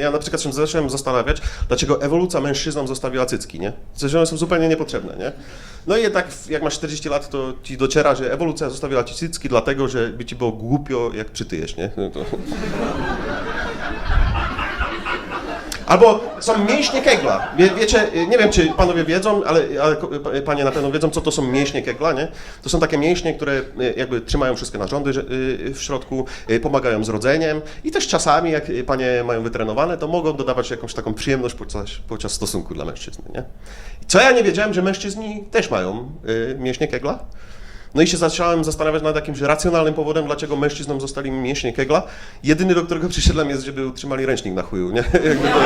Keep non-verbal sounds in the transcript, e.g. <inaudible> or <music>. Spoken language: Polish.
Ja na przykład się zacząłem zastanawiać, dlaczego ewolucja mężczyznom zostawiła cycki, nie? Że one są zupełnie niepotrzebne, nie? No i jednak jak masz 40 lat, to ci dociera, że ewolucja zostawiła ci cycki dlatego, że by ci było głupio, jak przytyjesz, nie? No to... Albo są mięśnie kegla. Wie, wiecie, nie wiem czy panowie wiedzą, ale, ale pa- panie na pewno wiedzą, co to są mięśnie kegla, nie? To są takie mięśnie, które e, jakby trzymają wszystkie narządy y, w środku, pomagają z rodzeniem i też czasami, jak panie mają wytrenowane, to mogą dodawać jakąś taką przyjemność podczas, podczas stosunku dla mężczyzny, nie? Co ja nie wiedziałem, że mężczyźni też mają mięśnie kegla? No i się zacząłem zastanawiać nad jakimś racjonalnym powodem, dlaczego mężczyznom zostali mięśnie kegla. Jedyny, do którego <laughs> przyszedłem jest, żeby utrzymali ręcznik na chuju, nie? <laughs> Jakby to...